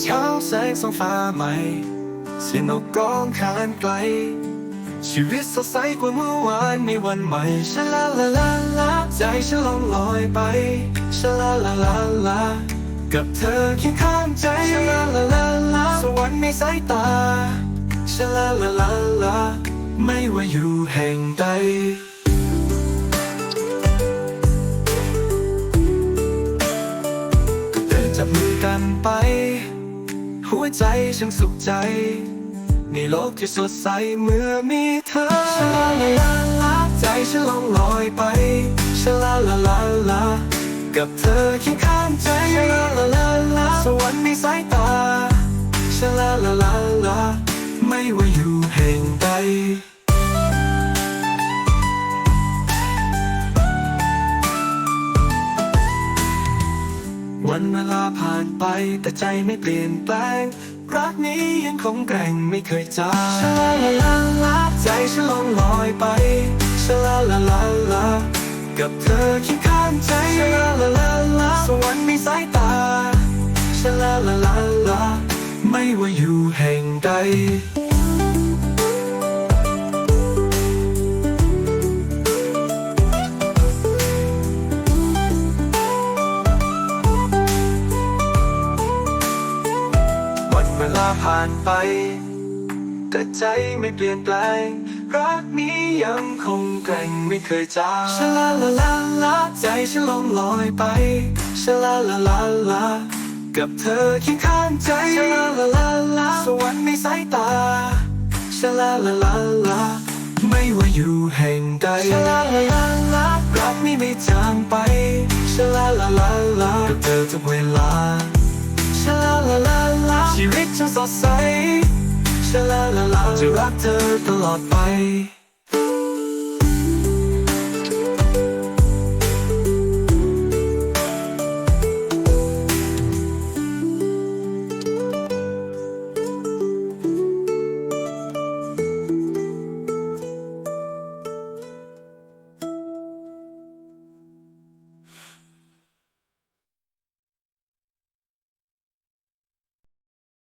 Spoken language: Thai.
เช้าแสงส่องฟ้าใหม่เสียงนกร้องคานไกล ชีวิตสดใสกว่าเมื่อวานในวันใหม่ชะลาลาลาลาใจฉันลองลอยไปชะลาลาลาลากับเธอเคียงข้างใจชะลาลาลาลาสวรรค์ในสายตาชะลาลาลาลาไม่ว่าอยู่แห่งใด จับมือกันไป หัวใจฉันสุขใจ ในโลกที่สดใสเมื่อมีเธอชลาลาลาลาใจฉันลองลอยไปชลาลาลาลากับเธอเคียงข้างใจชลาลาลาลาสวรรค์ในสายตาชลาลาลาลาไม่ว่าอยู่แห่งใด วันเวลาผ่านไปแต่ใจไม่เปลี่ยนแปลง รักนี้ยังคงแกร่งไม่เคยจางชะลาลาลาลาใจฉันลองลอยไปชะลาลาลาลากับเธอคียงข้างใจชะลาลาลาลาสวรรค์มีสายตาชะลาลาลาลาไม่ว่าอยู่แห่งใดาผ่านไป แต่ใจไม่เปลี่ยนแปลง รักนี้ยังคงแกร่งไม่เคยจางชะลาลาลาลาใจฉันลงลอยไปชะลาลาลาลากับเธอเคียงข้างใจชะลาลาลาลาสวรรค์ในสายตาชะลาลาลาลาไม่ว่าอยู่แห่งใดชะลาลาลาลารักนี้ไม่จางไปชะลาลาลาลากับเธอทุกเวลา ชาลาลาลาลาชีวิตฉันสดใสชาลาลาลาจะรักเธอตลอดไป